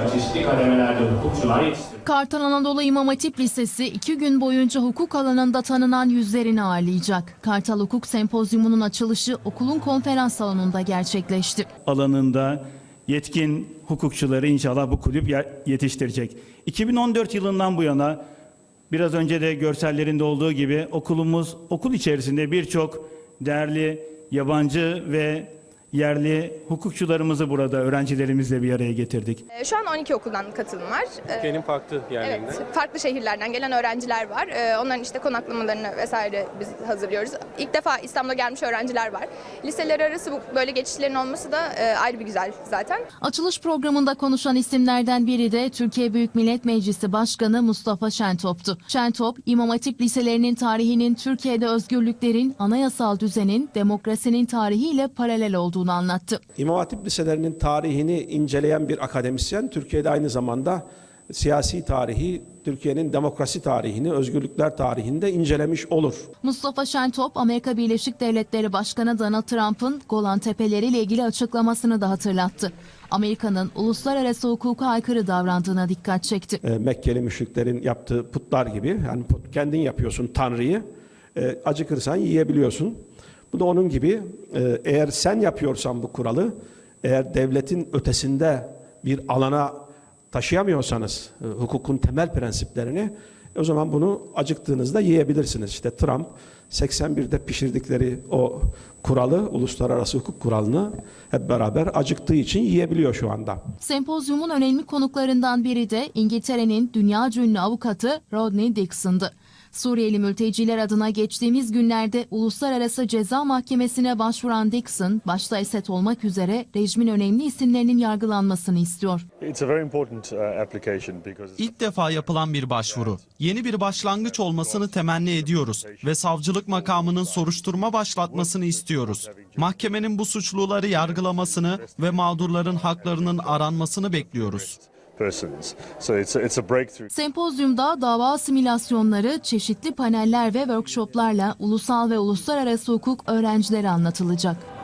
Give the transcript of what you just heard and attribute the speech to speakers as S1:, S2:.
S1: ancak çeşitli kademelerde hukukçular yetiştirdi.
S2: Kartal Anadolu İmam Hatip Lisesi iki gün boyunca hukuk alanında tanınan yüzlerini ağırlayacak. Kartal Hukuk Sempozyumu'nun açılışı okulun konferans salonunda gerçekleşti.
S3: alanında yetkin hukukçuları inşallah bu kulüp ye- yetiştirecek. 2014 yılından bu yana biraz önce de görsellerinde olduğu gibi okulumuz okul içerisinde birçok değerli yabancı ve yerli hukukçularımızı burada öğrencilerimizle bir araya getirdik.
S4: Ee, Şu an 12 okuldan katılım var. Ee,
S5: Türkiye'nin farklı yerlerinde.
S4: Evet, farklı şehirlerden gelen öğrenciler var. Ee, Onların işte konaklamalarını vesaire biz hazırlıyoruz. İlk defa İstanbul'a gelmiş öğrenciler var. Liseler arası bu böyle geçişlerin olması da e, ayrı bir güzel zaten.
S2: Açılış programında konuşan isimlerden biri de Türkiye Büyük Millet Meclisi Başkanı Mustafa Şentop'tu. Şentop, İmam Hatip liselerinin tarihinin Türkiye'de özgürlüklerin, anayasal düzenin, demokrasinin tarihiyle paralel olduğunu anlattı.
S6: İmam Hatip liselerinin tarihini inceleyen bir akademisyen, Türkiye'de aynı zamanda siyasi tarihi, Türkiye'nin demokrasi tarihini, özgürlükler tarihini de incelemiş olur.
S2: Mustafa Şentop, Amerika Birleşik Devletleri Başkanı Donald Trump'ın Golan Tepeleri ile ilgili açıklamasını da hatırlattı. Amerika'nın uluslararası hukuka aykırı davrandığına dikkat çekti.
S6: E, Mekkeli müşriklerin yaptığı putlar gibi, yani put, kendin yapıyorsun Tanrı'yı, e, acıkırsan yiyebiliyorsun. Bu da onun gibi, e, eğer sen yapıyorsan bu kuralı, eğer devletin ötesinde bir alana taşıyamıyorsanız e, hukukun temel prensiplerini, o zaman bunu acıktığınızda yiyebilirsiniz. İşte Trump 81'de pişirdikleri o kuralı, uluslararası hukuk kuralını hep beraber acıktığı için yiyebiliyor şu anda.
S2: Sempozyumun önemli konuklarından biri de İngiltere'nin dünya ünlü avukatı Rodney Dixon'dı. Suriyeli mülteciler adına geçtiğimiz günlerde Uluslararası Ceza Mahkemesi'ne başvuran Dixon, başta Esed olmak üzere rejimin önemli isimlerinin yargılanmasını istiyor.
S7: It's a very important uh, application because it's
S8: İlk defa yapılan bir başvuru. Yeni bir başlangıç olmasını temenni ediyoruz ve savcılık makamının soruşturma başlatmasını istiyoruz. Mahkemenin bu suçluları yargılamasını ve mağdurların haklarının aranmasını bekliyoruz.
S2: Sempozyumda dava simülasyonları, çeşitli paneller ve workshoplarla ulusal ve uluslararası hukuk öğrencilere anlatılacak.